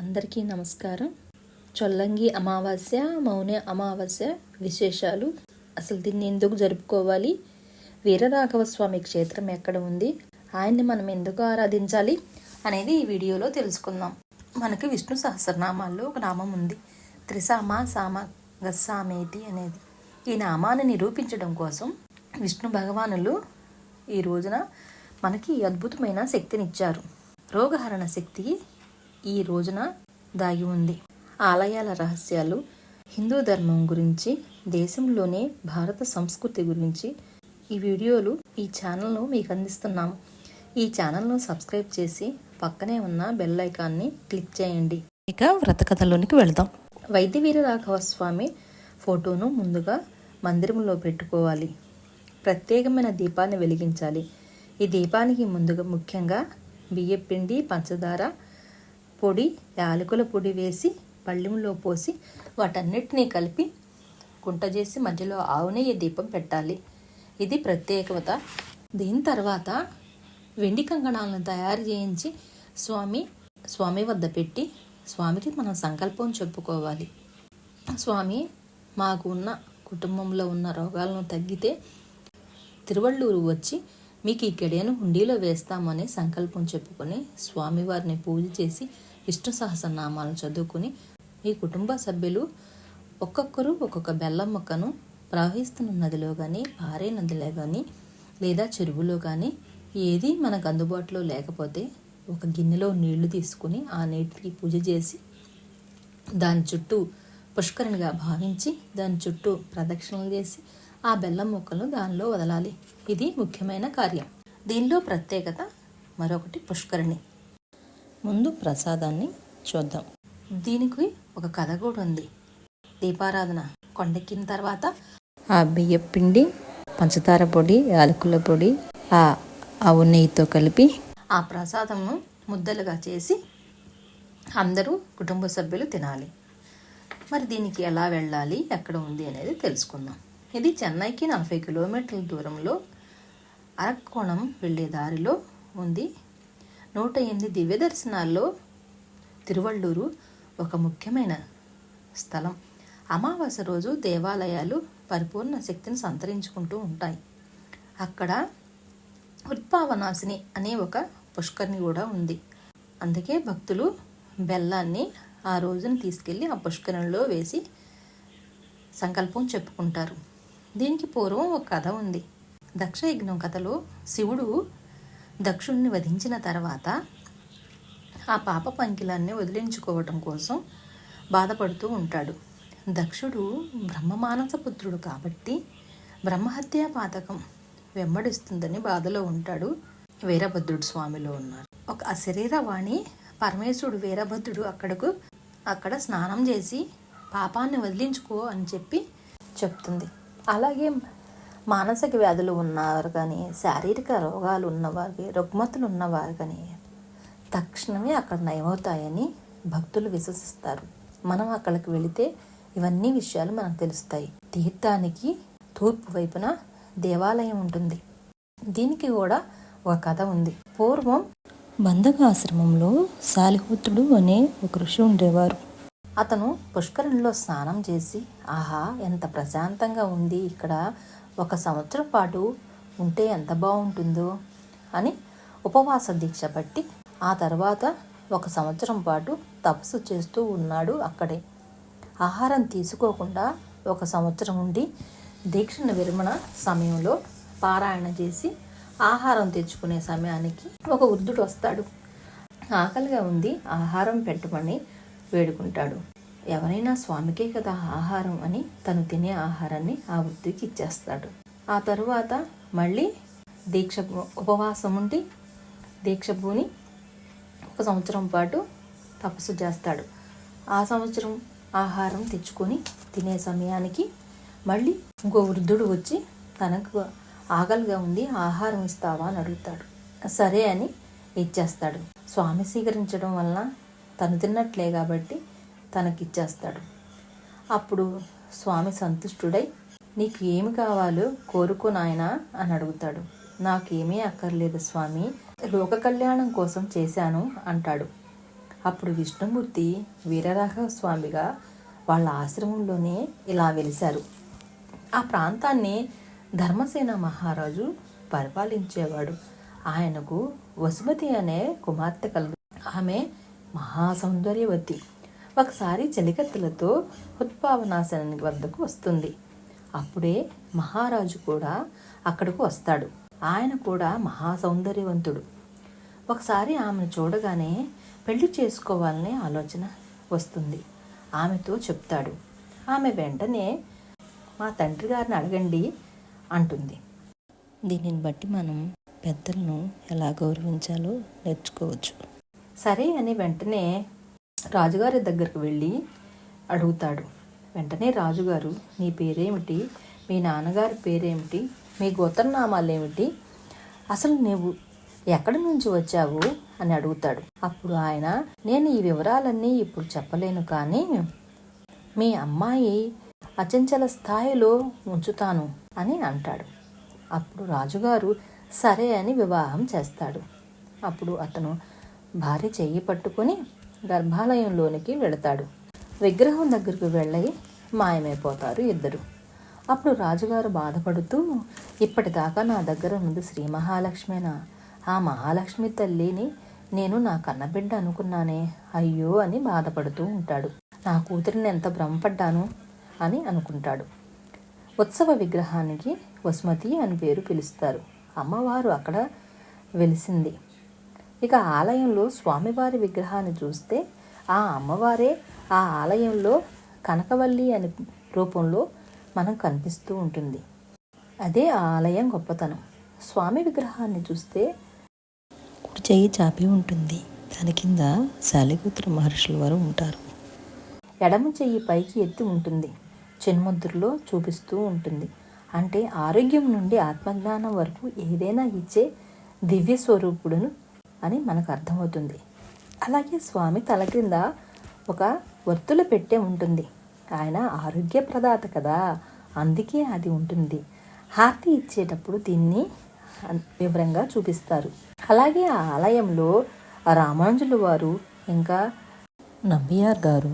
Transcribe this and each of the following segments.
అందరికీ నమస్కారం. చొల్లంగి అమావాస్య మౌన అమావాస్య విశేషాలు. అసలు దీన్ని ఎందుకు జరుపుకోవాలి? వీరరాఘవ స్వామి క్షేత్రం ఎక్కడ ఉంది? ఆయన్ని మనం ఎందుకు ఆరాధించాలి అనేది ఈ వీడియోలో తెలుసుకుందాం. మనకి విష్ణు సహస్రనామాల్లో ఒక నామం ఉంది. త్రిసామ సామ గస్సామేతి అనేది. ఈ నామాన్ని నిరూపించడం కోసం విష్ణు భగవానులు ఈ రోజున మనకి అద్భుతమైన శక్తినిచ్చారు. రోగహరణ శక్తి ఈ రోజున దాగి ఉంది. ఆలయాల రహస్యాలు హిందూ ధర్మం గురించి దేశంలోనే భారత సంస్కృతి గురించి ఈ వీడియోలు ఈ ఛానల్ను మీకు అందిస్తున్నాము ఈ ఛానల్ను సబ్స్క్రైబ్ చేసి పక్కనే ఉన్న బెల్ ఐకాన్ని క్లిక్ చేయండి. ఇక వ్రతకథలోనికి వెళ్దాం. వైద్యవీర రాఘవ స్వామి ఫోటోను ముందుగా మందిరంలో పెట్టుకోవాలి. ప్రత్యేకమైన దీపాన్ని వెలిగించాలి. ఈ దీపానికి ముందుగా ముఖ్యంగా బియ్యపిండి పంచదార పొడి యాలకుల పొడి వేసి పళ్ళెంలో పోసి వాటన్నిటినీ కలిపి కుంట చేసి మధ్యలో ఆవు నెయ్యి దీపం పెట్టాలి. ఇది ప్రత్యేకత. దీని తర్వాత వెండి కంకణాలను తయారు చేయించి స్వామి స్వామి వద్ద పెట్టి స్వామికి మనం సంకల్పం చెప్పుకోవాలి. స్వామి మాకు ఉన్న కుటుంబంలో ఉన్న రోగాలను తగ్గితే తిరువళ్ళూరు వచ్చి మీకు ఈ కెడియను హుండీలో వేస్తామని సంకల్పం చెప్పుకొని స్వామివారిని పూజ చేసి విష్ణు సహస్రనామాలను చదువుకుని మీ కుటుంబ సభ్యులు ఒక్కొక్కరు ఒక్కొక్క బెల్లం మొక్కను ప్రవహిస్తున్న నదిలో కానీ పారే నదిలో కానీ లేదా చెరువులో కానీ ఏది మనకు అందుబాటులో లేకపోతే ఒక గిన్నెలో నీళ్ళు తీసుకుని ఆ నీటికి పూజ చేసి దాని చుట్టూ పుష్కరునిగా భావించి దాని చుట్టూ ప్రదక్షిణలు చేసి ఆ బెల్లం ముక్కలను దానిలో వదలాలి. ఇది ముఖ్యమైన కార్యం. దీనిలో ప్రత్యేకత మరొకటి పుష్కరిణి. ముందు ప్రసాదాన్ని చూద్దాం. దీనికి ఒక కథ కూడా ఉంది. దీపారాధన కొండెక్కిన తర్వాత ఆ బియ్యం పిండి పంచదార పొడి యాలకుల పొడి ఆ ఆవు నెయ్యితో కలిపి ఆ ప్రసాదంను ముద్దలుగా చేసి అందరూ కుటుంబ సభ్యులు తినాలి. మరి దీనికి ఎలా వెళ్ళాలి ఎక్కడ ఉంది అనేది తెలుసుకుందాం. ఇది చెన్నైకి నలభై కిలోమీటర్ల దూరంలో అరక్కోణం వెళ్ళే దారిలో ఉంది. నూట ఎనిమిది దివ్య దర్శనాల్లో తిరువళ్ళూరు ఒక ముఖ్యమైన స్థలం. అమావాస్య రోజు దేవాలయాలు పరిపూర్ణ శక్తిని సంతరించుకుంటూ ఉంటాయి. అక్కడ ఉత్పావనాశిని అనే ఒక పుష్కరిణి కూడా ఉంది. అందుకే భక్తులు బెల్లాన్ని ఆ రోజున తీసుకెళ్ళి ఆ పుష్కరిణిలో వేసి సంకల్పం చెప్పుకుంటారు. దీనికి పూర్వం ఒక కథ ఉంది. దక్షయజ్ఞం కథలో శివుడు దక్షుణ్ణి వధించిన తర్వాత ఆ పాప పంకిలాన్ని వదిలించుకోవటం కోసం బాధపడుతూ ఉంటాడు. దక్షుడు బ్రహ్మమానస పుత్రుడు కాబట్టి బ్రహ్మహత్యా పాతకం వెంబడిస్తుందని బాధలో ఉంటాడు వీరభద్రుడు స్వామిలో ఉన్నారు. ఒక అశరీరవాణి పరమేశ్వరుడు వీరభద్రుడు అక్కడకు అక్కడ స్నానం చేసి పాపాన్ని వదిలించుకో అని చెప్పి చెప్తుంది. అలాగే మానసిక వ్యాధులు ఉన్నవారు కానీ శారీరక రోగాలు ఉన్నవారికి రుగ్మతులు ఉన్నవారు కానీ తక్షణమే అక్కడ నయమవుతాయని భక్తులు విశ్వసిస్తారు. మనం అక్కడికి వెళితే ఇవన్నీ విషయాలు మనకు తెలుస్తాయి. తీర్థానికి తూర్పు వైపున దేవాలయం ఉంటుంది. దీనికి కూడా ఒక కథ ఉంది. పూర్వం బంధకాశ్రమంలో శాలిహోత్రుడు అనే ఒక ఋషి ఉండేవారు. అతను పుష్కరంలో స్నానం చేసి ఆహా ఎంత ప్రశాంతంగా ఉంది ఇక్కడ. ఒక సంవత్సరం పాటు ఉంటే ఎంత బాగుంటుందో అని ఉపవాస దీక్ష పట్టి ఆ తర్వాత ఒక సంవత్సరం పాటు తపస్సు చేస్తూ ఉన్నాడు అక్కడే. ఆహారం తీసుకోకుండా ఒక సంవత్సరం ఉండి దీక్షను విరమణ సమయంలో పారాయణ చేసి ఆహారం తెచ్చుకునే సమయానికి ఒక వృద్ధుడు వస్తాడు. ఆకలిగా ఉంది ఆహారం పెట్టమని వేడుకుంటాడు. ఎవరైనా స్వామికే కదా ఆహారం అని తను తినే ఆహారాన్ని ఆ వృద్ధికి ఇచ్చేస్తాడు. ఆ తరువాత మళ్ళీ దీక్ష ఉపవాసం ఉండి దీక్ష ఒక సంవత్సరం పాటు తపస్సు చేస్తాడు. ఆ సంవత్సరం ఆహారం తెచ్చుకొని తినే సమయానికి మళ్ళీ ఇంకో వృద్ధుడు వచ్చి తనకు ఆకలిగా ఉంది ఆహారం ఇస్తావా అని అడుగుతాడు. సరే అని ఇచ్చేస్తాడు. స్వామి స్వీకరించడం వలన తను తిన్నట్లే కాబట్టి తనకిచ్చేస్తాడు. అప్పుడు స్వామి సంతుష్టుడై నీకు ఏమి కావాలో కోరుకో నాయనా అని అడుగుతాడు. నాకేమీ అక్కర్లేదు స్వామి లోక కళ్యాణం కోసం చేశాను అంటాడు. అప్పుడు విష్ణుమూర్తి వీరరాఘవ స్వామిగా వాళ్ళ ఆశ్రమంలోనే ఇలా వెలిశారు. ఆ ప్రాంతాన్ని ధర్మసేన మహారాజు పరిపాలించేవాడు. ఆయనకు వసుమతి అనే కుమార్తె కలుగు ఆమె మహాసౌందర్యవతి. ఒకసారి చలికత్తులతో ఉత్పావనాశనాని వద్దకు వస్తుంది. అప్పుడే మహారాజు కూడా అక్కడకు వస్తాడు. ఆయన కూడా మహా సౌందర్యవంతుడు ఒకసారి ఆమెను చూడగానే పెళ్ళి చేసుకోవాలనే ఆలోచన వస్తుంది. ఆమెతో చెప్తాడు. ఆమె వెంటనే మా తండ్రి గారిని అడగండి అంటుంది. దీనిని బట్టి మనం పెద్దలను ఎలా గౌరవించాలో నేర్చుకోవచ్చు. సరే అని వెంటనే రాజుగారి దగ్గరకు వెళ్ళి అడుగుతాడు. వెంటనే రాజుగారు నీ పేరేమిటి? మీ నాన్నగారి పేరేమిటి? మీ గోత్రనామాలు ఏమిటి అసలు నువ్వు ఎక్కడి నుంచి వచ్చావు? అని అడుగుతాడు. అప్పుడు ఆయన నేను ఈ వివరాలన్నీ ఇప్పుడు చెప్పలేను కానీ మీ అమ్మాయి అచంచల స్థాయిలో ఉంచుతాను అని అంటాడు. అప్పుడు రాజుగారు సరే అని వివాహం చేస్తాడు. అప్పుడు అతను భార్య చెయ్యి పట్టుకొని గర్భాలయంలోనికి వెళతాడు. విగ్రహం దగ్గరకు వెళ్ళి మాయమైపోతారు ఇద్దరు. అప్పుడు రాజుగారు బాధపడుతూ ఇప్పటిదాకా నా దగ్గర ఉంది శ్రీ మహాలక్ష్మేనా? ఆ మహాలక్ష్మి తల్లిని నేను నా కన్నబిడ్డ అనుకున్నానే. అయ్యో అని బాధపడుతూ ఉంటాడు. నా కూతురిని ఎంత భ్రమపడ్డాను అని అనుకుంటాడు. ఉత్సవ విగ్రహానికి వసుమతి అని పేరు పిలుస్తారు. అమ్మవారు అక్కడ వెలిసింది. ఇక ఆలయంలో స్వామివారి విగ్రహాన్ని చూస్తే ఆ అమ్మవారే ఆ ఆలయంలో కనకవల్లి అనే రూపంలో మనం కనిపిస్తూ ఉంటుంది. అదే ఆ ఆలయం గొప్పతనం. స్వామి విగ్రహాన్ని చూస్తే కుడి చెయ్యి చాపి ఉంటుంది. దాని కింద శాలిగుత్ర మహర్షుల వారు ఉంటారు. ఎడమ చెయ్యి పైకి ఎత్తి ఉంటుంది. చిన్ముద్రలో చూపిస్తూ ఉంటుంది. అంటే ఆరోగ్యం నుండి ఆత్మజ్ఞానం వరకు ఏదైనా ఇచ్చే దివ్య స్వరూపుడును అని మనకు అర్థమవుతుంది. అలాగే స్వామి తల క్రింద ఒక ఒత్తుల పెట్టే ఉంటుంది. ఆయన ఆరోగ్య ప్రదాత కదా. అందుకే అది ఉంటుంది. హారతి ఇచ్చేటప్పుడు దీన్ని వివరంగా చూపిస్తారు. అలాగే ఆ ఆలయంలో రామానుజుల వారు ఇంకా నంబియార్ గారు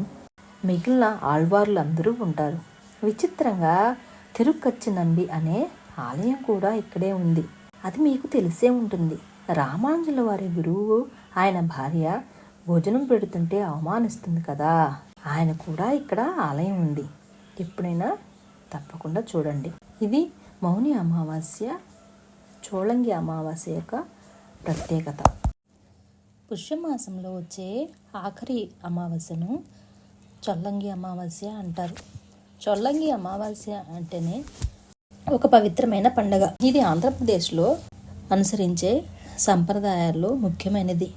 మిగిలిన ఆళ్వార్లు అందరూ ఉంటారు. విచిత్రంగా తిరుక్కచ్చి నంబి అనే ఆలయం కూడా ఇక్కడే ఉంది. అది మీకు తెలిసే ఉంటుంది. రామానుజుల వారి గురువు ఆయన భార్య భోజనం పెడుతుంటే అవమానిస్తుంది కదా. ఆయన కూడా ఇక్కడ ఆలయం ఉంది. ఎప్పుడైనా తప్పకుండా చూడండి. ఇది మౌని అమావాస్య చోళంగి అమావాస్య యొక్క ప్రత్యేకత. పుష్యమాసంలో వచ్చే ఆఖరి అమావాస్యను చొల్లంగి అమావాస్య అంటారు. చొల్లంగి అమావాస్య అంటేనే ఒక పవిత్రమైన పండగ. ఇది ఆంధ్రప్రదేశ్లో అనుసరించే సంప్రదాయాల్లో ముఖ్యమైనది.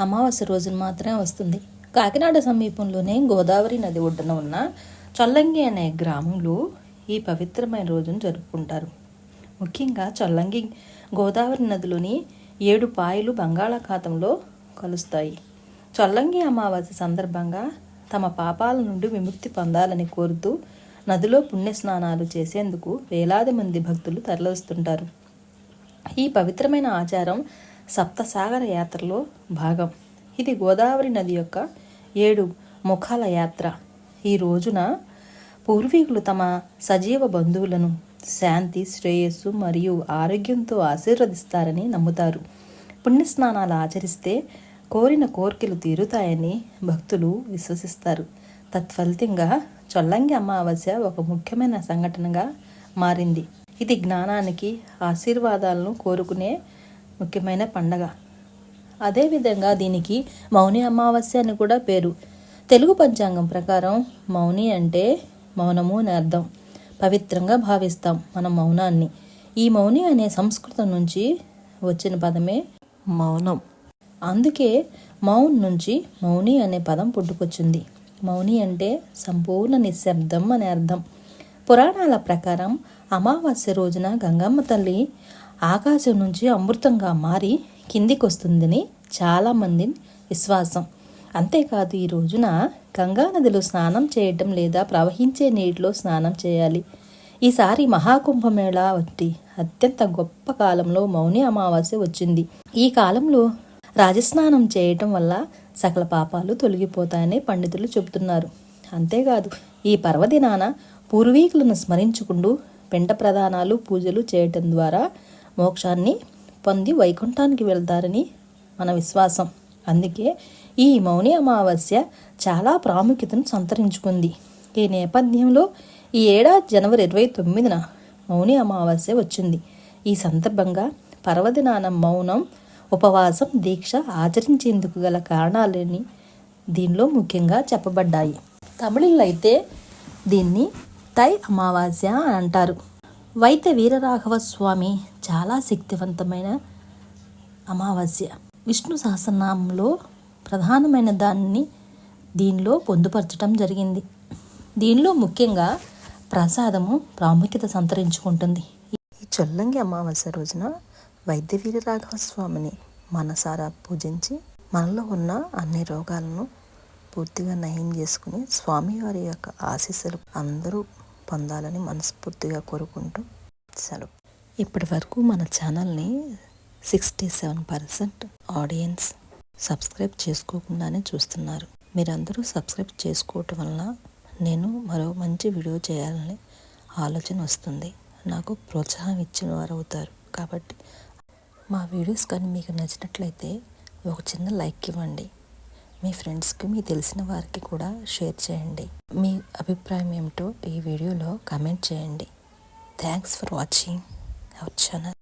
అమావాస్య రోజున మాత్రమే వస్తుంది. కాకినాడ సమీపంలోనే గోదావరి నది ఒడ్డున ఉన్న చొల్లంగి అనే గ్రామంలో ఈ పవిత్రమైన రోజును జరుపుకుంటారు. ముఖ్యంగా చొల్లంగి గోదావరి నదిలోని ఏడు పాయలు బంగాళాఖాతంలో కలుస్తాయి. చొల్లంగి అమావాస్య సందర్భంగా తమ పాపాల నుండి విముక్తి పొందాలని కోరుతూ నదిలో పుణ్యస్నానాలు చేసేందుకు వేలాది మంది భక్తులు తరలిస్తుంటారు ఈ పవిత్రమైన ఆచారం సప్తసాగర యాత్రలో భాగం. ఇది గోదావరి నది యొక్క ఏడు ముఖాల యాత్ర. ఈ రోజున పూర్వీకులు తమ సజీవ బంధువులను శాంతి శ్రేయస్సు మరియు ఆరోగ్యంతో ఆశీర్వదిస్తారని నమ్ముతారు. పుణ్యస్నానాలు ఆచరిస్తే కోరిన కోరికలు తీరుతాయని భక్తులు విశ్వసిస్తారు. తత్ఫలితంగా చొల్లంగి అమావాస్య ఒక ముఖ్యమైన సంఘటనగా మారింది. ఇది జ్ఞానానికి ఆశీర్వాదాలను కోరుకునే ముఖ్యమైన పండగ. అదేవిధంగా దీనికి మౌని అమావాస్య అని కూడా పేరు. తెలుగు పంచాంగం ప్రకారం మౌని అంటే మౌనము అని అర్థం. పవిత్రంగా భావిస్తాం మన మౌనాన్ని. ఈ మౌని అనే సంస్కృతం నుంచి వచ్చిన పదమే మౌనం. అందుకే మౌన్ నుంచి మౌని అనే పదం పుట్టుకొచ్చింది. మౌని అంటే సంపూర్ణ నిశ్శబ్దం అనే అర్థం. పురాణాల ప్రకారం అమావాస్య రోజున గంగమ్మ తల్లి ఆకాశం నుంచి అమృతంగా మారి కిందికి వస్తుందని చాలామంది విశ్వాసం. అంతేకాదు ఈ రోజున గంగా నదిలో స్నానం చేయటం లేదా ప్రవహించే నీటిలో స్నానం చేయాలి. ఈసారి మహాకుంభమేళ వంటి అత్యంత గొప్ప కాలంలో మౌని అమావాస్య వచ్చింది. ఈ కాలంలో రాజస్నానం చేయటం వల్ల సకల పాపాలు తొలగిపోతాయని పండితులు చెబుతున్నారు. అంతేకాదు ఈ పర్వదినాన పూర్వీకులను స్మరించుకుంటూ పెంట ప్రదానాలు పూజలు చేయటం ద్వారా మోక్షాన్ని పొంది వైకుంఠానికి వెళ్తారని మన విశ్వాసం. అందుకే ఈ మౌని అమావాస్య చాలా ప్రాముఖ్యతను సంతరించుకుంది. ఈ నేపథ్యంలో ఈ ఏడాది జనవరి ఇరవై తొమ్మిదిన మౌని అమావాస్య వచ్చింది. ఈ సందర్భంగా పర్వదినాన మౌనం ఉపవాసం దీక్ష ఆచరించేందుకు గల కారణాలని దీనిలో ముఖ్యంగా చెప్పబడ్డాయి. తమిళులు అయితే దీన్ని తై అమావాస్య అని అంటారు. వైద్య వీరరాఘవ స్వామి చాలా శక్తివంతమైన అమావాస్య. విష్ణు సహస్రనామంలో ప్రధానమైన దాన్ని దీనిలో పొందుపరచడం జరిగింది. దీనిలో ముఖ్యంగా ప్రసాదము ప్రాముఖ్యత సంతరించుకుంటుంది. ఈ చొల్లంగి అమావాస్య రోజున వైద్య వీరరాఘవ స్వామిని మనసారా పూజించి మనలో ఉన్న అన్ని రోగాలను పూర్తిగా నయం చేసుకుని స్వామివారి యొక్క ఆశీస్సులు అందరూ పొందాలని మనస్ఫూర్తిగా కోరుకుంటూ సెలవు. ఇప్పటి వరకు మన ఛానల్ని sixty seven percent audience subscribe చేసుకోకుండానే చూస్తున్నారు. మీరందరూ సబ్స్క్రైబ్ చేసుకోవటం వలన నేను మరో మంచి వీడియో చేయాలని ఆలోచన వస్తుంది. నాకు ప్రోత్సాహం ఇచ్చిన వారు అవుతారు. కాబట్టి మా వీడియోస్ కానీ మీకు నచ్చినట్లయితే ఒక చిన్న లైక్ ఇవ్వండి. మీ ఫ్రెండ్స్కి మీ తెలిసిన వారికి కూడా షేర్ చేయండి. మీ అభిప్రాయం ఏమిటో ఈ వీడియోలో కామెంట్ చేయండి. Thanks for watching. Our channel.